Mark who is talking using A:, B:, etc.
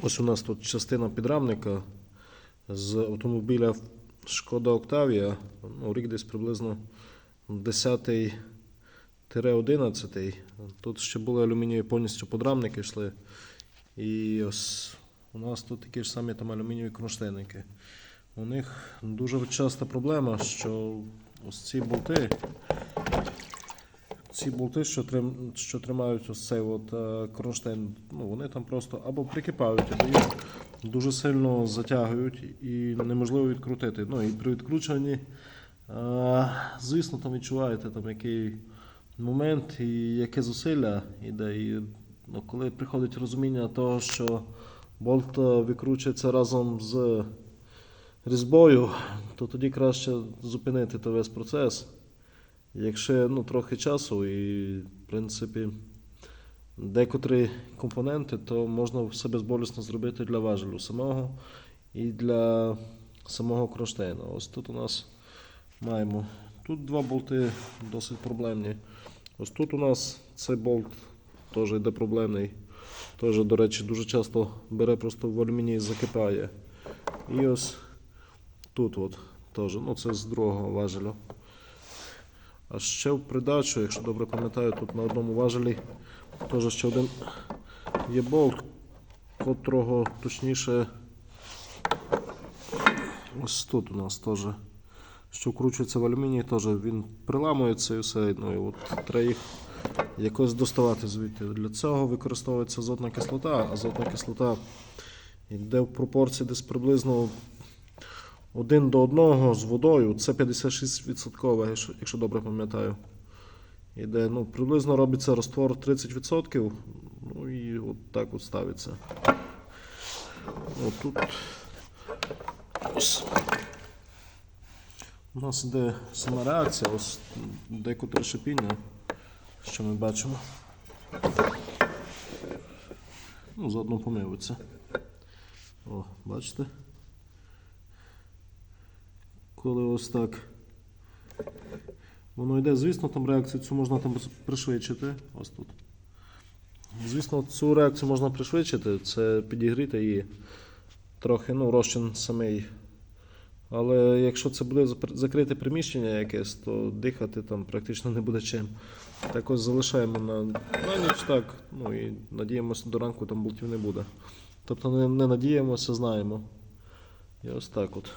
A: Ось у нас тут частина підрамника з автомобіля Шкода Октавія. Ну, рік десь приблизно 10-11. Тут ще були алюмінієві повністю подрамники йшли. І ось у нас тут такі ж самі там алюмінієві кронштейники. У них дуже часта проблема, що ось ці болти, ці болти, що, трим, що тримають ось цей от, е, кронштейн, ну, вони там просто або прикипають, або їх дуже сильно затягують і неможливо відкрутити. Ну і при відкручуванні, е, звісно, там відчуваєте там який момент і яке зусилля іде. І, ну, коли приходить розуміння того, що болт е, викручується разом з різьбою, то тоді краще зупинити весь процес. Якщо ну, трохи часу і, в принципі, декотрі компоненти, то можна все безболісно зробити для важелю самого і для самого кронштейна. Ось тут у нас маємо тут два болти досить проблемні. Ось тут у нас цей болт теж йде проблемний. Теж, до речі, дуже часто бере просто в алюміній і закипає. І ось тут от теж, ну це з другого важелю. А ще в придачу, якщо добре пам'ятаю, тут на одному важелі теж ще один є болт, котрого точніше ось тут у нас теж, що вкручується в алюміній, теж він приламується і все. Ну, і от треба їх якось доставати звідти. Для цього використовується азотна кислота. Азотна кислота йде в пропорції десь приблизно один до одного з водою. Це 56%, якщо, добре пам'ятаю. Іде, ну, приблизно робиться раствор 30%. Ну і от так от ставиться. От тут ось. У нас іде сама реакція, ось декотре шипіння, що ми бачимо. Ну, заодно помивиться. О, бачите? Коли ось так. Воно йде, звісно, там реакцію цю можна там пришвидшити. Ось тут. Звісно, цю реакцію можна пришвидшити, це підігріти її трохи, ну, розчин самий. Але якщо це буде закрите приміщення якесь, то дихати там практично не буде чим. Так ось залишаємо на, на ніч так, ну і надіємося, до ранку там болтів не буде. Тобто не, не надіємося, знаємо. І ось так от.